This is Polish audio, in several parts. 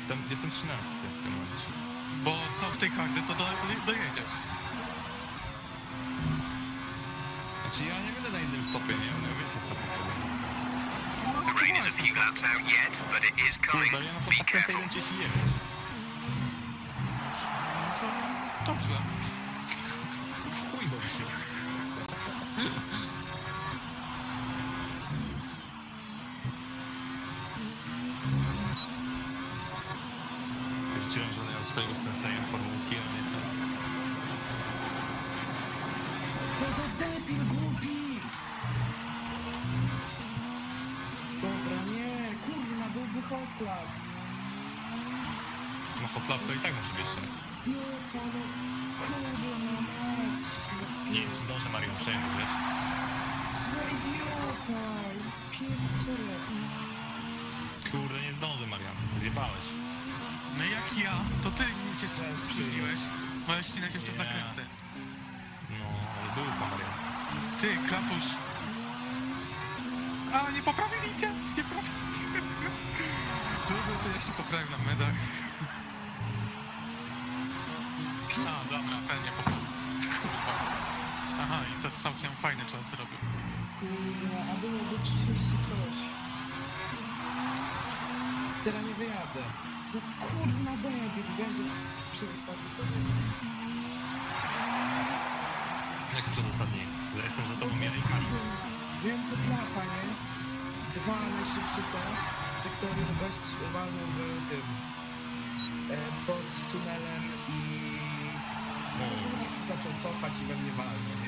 Jestem, jestem 13 w tym momencie. Bo są w tej hardy, to do, dojedziesz. Znaczy ja nie będę na innym stopie, nie? No więcej stopni wtedy. The rain is a few laps out yet, but it is coming. Kurde, ja na co Be careful. 1.39. No to dobrze. Chuj dobrze. Wiedziałem, że miał swojego senseja formułki, ale jestem... Co za debil głupi! Dobra, nie, kurwa, byłby hotlap. No hotlap to i tak musi być, nie? Idiota, no kurwa, mać. Nie wiem, czy zdążę Marią przejść, wiesz? Co idiota! Pierdziele. Kurde, nie zdążę, Marian. Zjebałeś. No jak ja, to ty nic się spóźniłeś. Możesz ścinać jeszcze Nie. zakręty. No, ale dupa, Marian. Ty, klapusz. A, nie poprawili mnie, nie poprawili. Dobra, to ja się poprawię na medach. A, dobra, ten nie poprawił. Kurwa. Aha, i to całkiem fajny czas zrobił. Kurwa, a byłoby 30 coś. Teraz nie wyjadę. Co kurwa debil, będzie z przedostatniej pozycji. Jak to przedostatni? Ja jestem za tobą, ja. Wiem to klapa, nie? Dwa najszybsze te sektory gość walną w tym e, pod tunelem i zaczął cofać i we mnie walnął,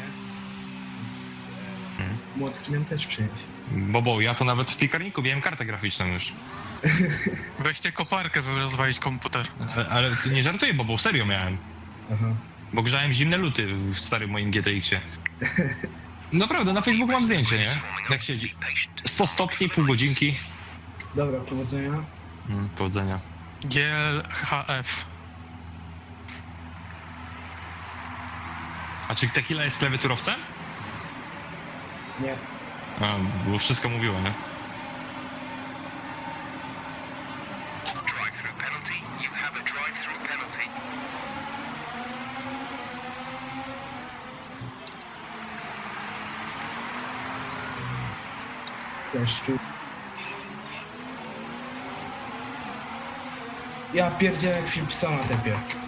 Mhm. młotki nam też przynieść. Bobo, ja to nawet w piekarniku miałem kartę graficzną już. Weźcie koparkę, żeby rozwalić komputer. Ale, ale nie żartuję, Bobo, serio miałem. Aha. Bo grzałem zimne luty w starym moim GTX-ie. Naprawdę, na Facebooku mam zdjęcie, nie? Jak siedzi. Be patient. 100 stopni, pół godzinki. Dobra, powodzenia. Mm, powodzenia. GLHF. A czy tequila jest klawiaturowcem? Nie. A, bo wszystko mówiło, nie? Drive-through penalty. You have a drive-through penalty. Deszczu. Ja pierdzielę jak film psa na tepie.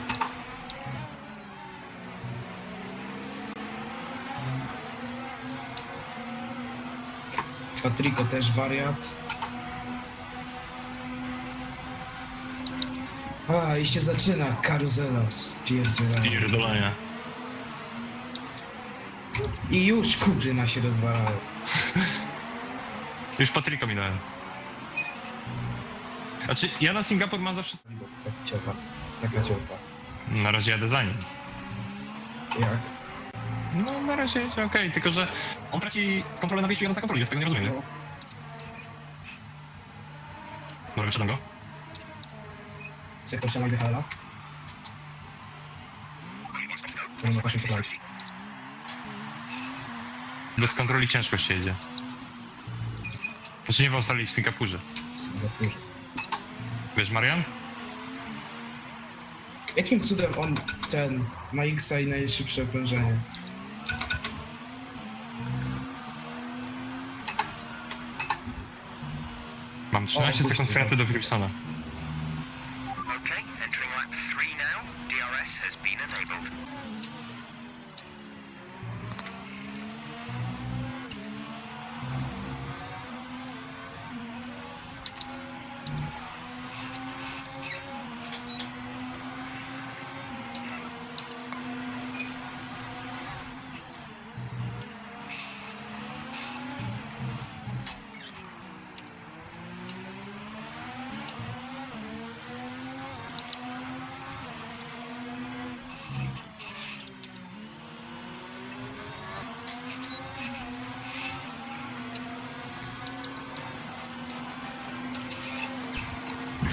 Patriko też wariat. A, i się zaczyna karuzela spierdzielania. Pierdolenia. I już kurzyna się rozwalają. Już Patryka minąłem. Znaczy, ja na Singapur mam zawsze... Tak ciopa. Taka ciopa. Na razie jadę za nim. Jak? No, na razie jedzie okej, tylko że on traci kontrolę na wyjściu i ja na kontroli, z tego nie rozumiem, nie? Dobra, wyszedłem go. Sektor się nadychala. To właśnie pytać. Bez kontroli ciężko się jedzie. Znaczy nie w Australii, w Singapurze. Wiesz, Marian? Jakim cudem on ten ma X i najszybsze okrążenie? Mam 13 O, sekund straty do Wilsona. Okay, entering lap three now. DRS has been enabled.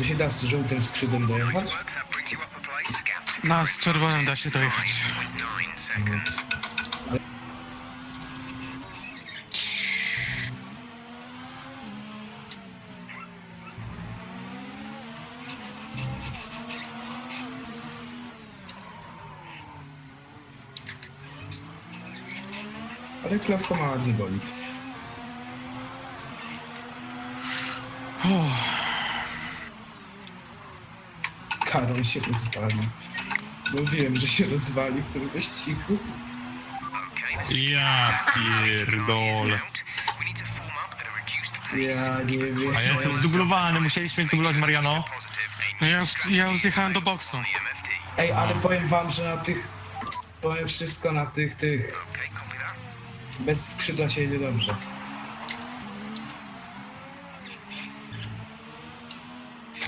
To się da z żółtym skrzydłem dojechać? No, z czerwonym da się dojechać. Ale klawka ma nie boli. Uff. Karol się rozwali. Mówiłem, że się rozwali w tym wyścigu. Ja pierdolę. Ja nie wiem. A ja jestem zdublowany, musieliśmy zdublować Mariano. No ja już, ja już zjechałem do boksu. Ej, ale powiem wam, że na tych... Powiem wszystko na tych, tych... Bez skrzydła się jedzie dobrze.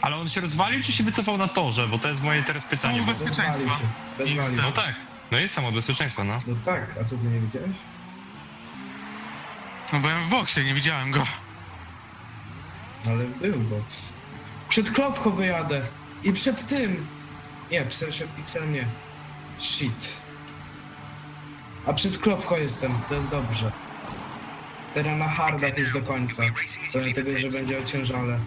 Ale on się rozwalił, czy się wycofał na torze? Bo to jest moje teraz pytanie. Są Bo... Bezpieczeństwa. Się. No tak, no jest samo bezpieczeństwo, no. No tak, a co ty nie widziałeś? No byłem w boksie, nie widziałem go. Ale był box. Przed klopką wyjadę. I przed tym. Nie, przed, przed Pixelem nie. Shit. A przed klopką jestem, to jest dobrze. Teraz na hardach już do końca. Powiem tego, że będzie ociężale.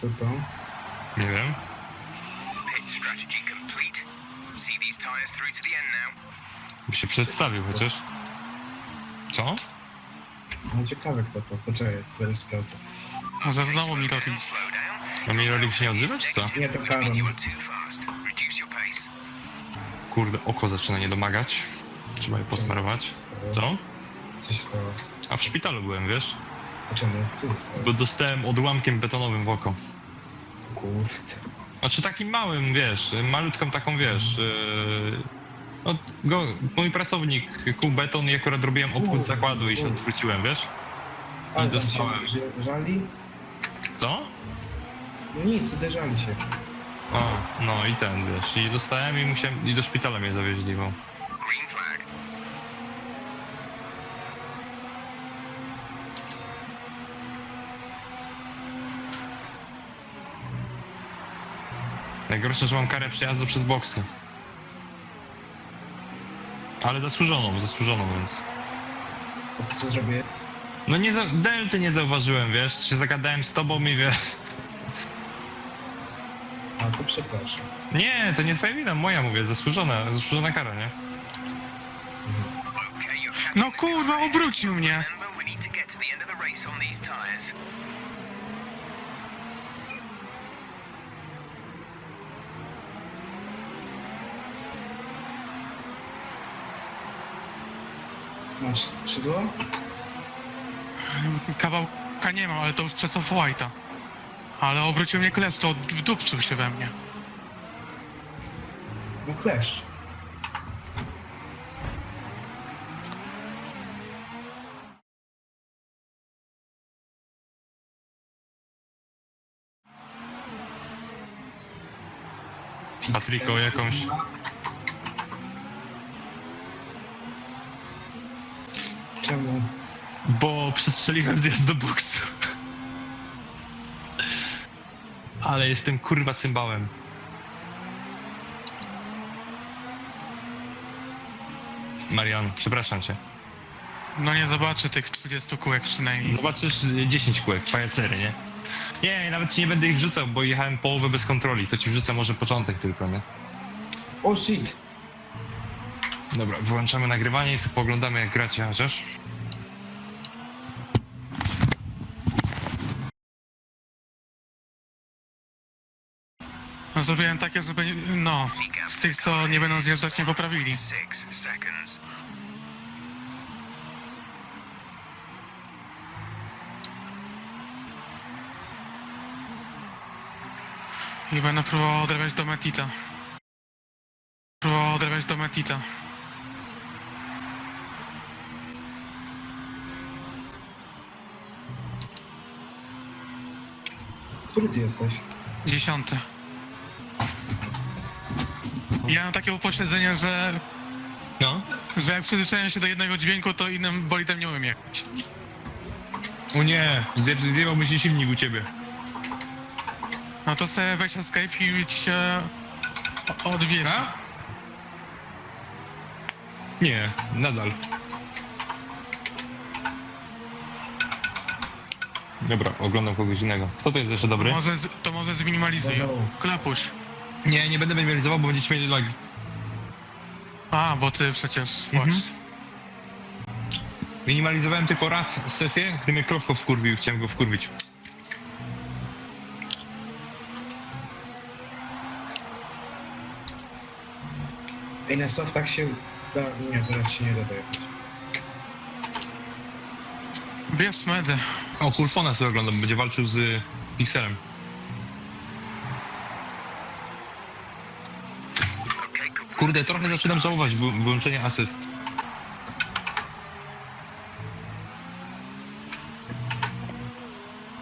To to? Nie wiem. Pit strategy complete. See these tires through to the end now. By się przedstawił chociaż. Co? No ciekawe kto to. Poczekaj, zaraz sprawdzę. Może znowu mi robi. Slow down. No mi Rolik się nie odzywa, czy co? Nie, to Karol. You are too fast. Reduce your pace. Kurde, oko zaczyna nie domagać. Trzeba je posmarować. Co? Coś stało. A w szpitalu byłem, wiesz? A czemu? Co? Bo dostałem odłamkiem betonowym w oko. Kurde. Znaczy takim małym, wiesz, malutką taką, wiesz... Yy... No, go, mój pracownik kuł beton i akurat robiłem obchód zakładu i się odwróciłem, wiesz? Ale tam dostałem. się? Co? No nic, uderzali się. O, no i ten, wiesz, i dostałem i musiałem, i do szpitala mnie zawieźli, bo... Najgorsze, że mam karę przejazdu przez boksy. Ale zasłużoną, zasłużoną, więc... A co zrobię? No nie za... Delty nie zauważyłem, wiesz, się zagadałem z tobą i wiesz... A to przepraszam. Nie, to nie twoja wina, moja mówię, zasłużona, zasłużona kara, nie? No kurwa, obrócił mnie. Remember, we need to get to the end of the race on these tires. Masz skrzydło? Kawałka nie mam, ale to już przez off-white'a. Ale obrócił mnie klesz, to wdupczył się we mnie. No. Patryko, jakąś... Czemu? Bo przestrzeliłem zjazd do boksu. Ale jestem kurwa cymbałem. Marian, przepraszam cię. No nie zobaczy tych 30 kółek przynajmniej. Zobaczysz y, 10 kółek, pajacery, nie? Nie, nawet ci nie będę ich wrzucał, bo jechałem połowę bez kontroli. To ci wrzucę może początek tylko, nie? O shit! Dobra, wyłączamy nagrywanie i sobie poglądamy jak gracie chociaż. No, zrobiłem takie, żeby, no, z tych, co nie będą zjeżdżać, nie poprawili. I będę próbował odrabiać do Metita. Próbował odrabiać do Metita. Który ty jesteś? Dziesiąty. Ja mam takie upośledzenie, że, No. że jak przyzwyczaję się do jednego dźwięku, to innym bolidem nie umiem jechać. O nie, zje- zjebałby się silnik u ciebie. No to sobie weź escape i ci się o-? Nie, nadal. Dobra, oglądam kogoś innego. Kto to jest jeszcze dobry? Może z, to może zminimalizuj. No, no. Klepuś. Nie, nie będę minimalizował, bo będziecie mieli lagi. A, bo ty przecież... Mhm. Właśnie. Minimalizowałem tylko raz sesję, gdy mnie Klowko wkurwił, chciałem go wkurwić. Ej, na softach się da... Nie, teraz się nie da dojechać. Bierz medy. O, Kulfona sobie oglądam, będzie walczył z Pixelem. Good. Kurde, trochę zaczynam żałować wy- wyłączenia asyst.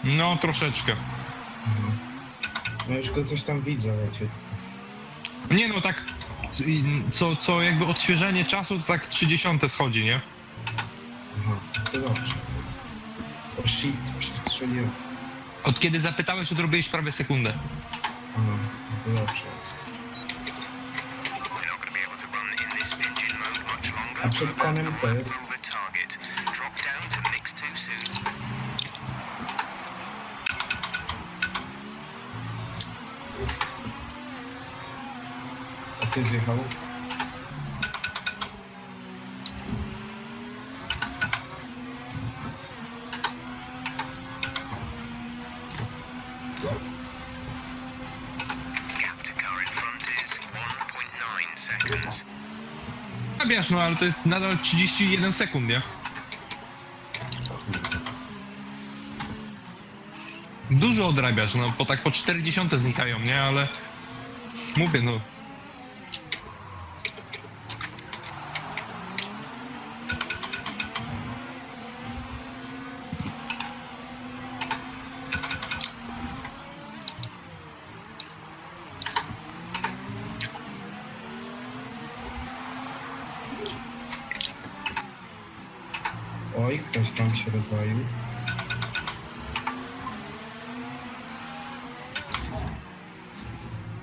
No, troszeczkę. No już go coś tam widzę, wiecie. Nie no, tak co, co jakby odświeżenie czasu to tak 30 schodzi, nie? Aha, to dobrze. Shit, przestrzeliłem. Od kiedy zapytałeś, to zrobiłeś prawie sekundę. Aha, no to dobrze jest. A przed panem to jest? A ty zjechał? A wiesz, no ale to jest nadal 31 sekund, nie? Dużo odrabiasz, no bo tak po 40 znikają, nie? Ale mówię, no. Oj, ktoś tam się rozwalił.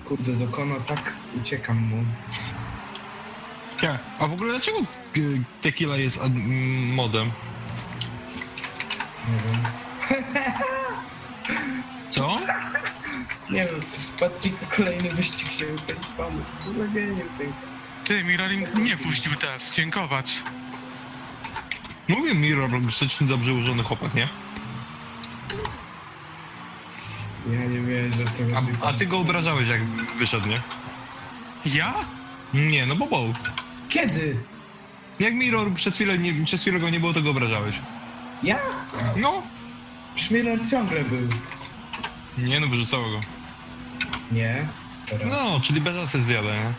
Kurde, do Kono tak uciekam mu. Ja. A w ogóle dlaczego y, tequila jest ad- modem? Nie wiem. Co? Nie wiem, to kolejny wyścig się wypędzić panu. Co za geniusz Ty, Miralin nie puścił też. Dziękować. Mówię Mirror, grzeczny, dobrze ułożony chłopak, nie? Ja nie wierzę w tego A, a ty go obrażałeś jak wyszedł, nie? Ja? Nie, no bo bo. Kiedy? Jak Mirror przed chwilą, nie, przez chwilę go nie było, to go obrażałeś. Ja? No. Szmiller ciągle był. Nie no, wyrzucało go. Nie. Teraz. No, czyli bez asy zjada, nie?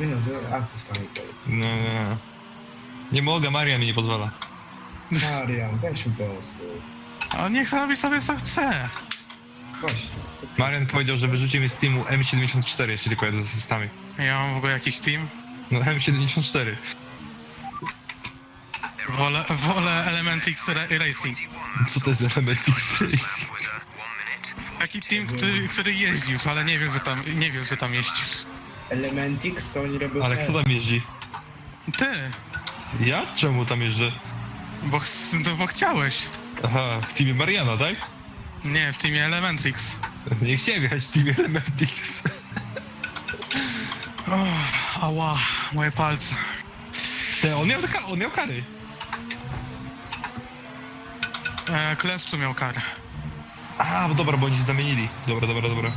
Nie no, z asystami to. Nie, nie, nie. Nie mogę, Maria mi nie pozwala. Marian, weź mi pozwól. A niech robi sobie co chce. Właśnie. Marian powiedział, że wyrzuci mi z teamu M74, jeśli tylko jadę z asystami. Ja mam w ogóle jakiś team. No M74. Wolę, wolę Element X Ra- Racing. 21. Co to jest element minute. Taki team, który, który jeździsz, ale nie wiem, że tam, nie wiem, że tam jeździsz. Elementix to oni robią Ale kto tam jeździ? Ty, Ja? Czemu tam jeżdżę? bo, ch- no, bo chciałeś. Aha, w teamie Mariana, tak? Nie, w teamie Elementrix. Nie chciałem jechać w teamie Element X. Oh, ała, moje palce. Te, on miał, taka, on miał kary. E, Kleszczu miał karę. A, bo dobra, bo oni się zamienili. Dobra, dobra, dobra.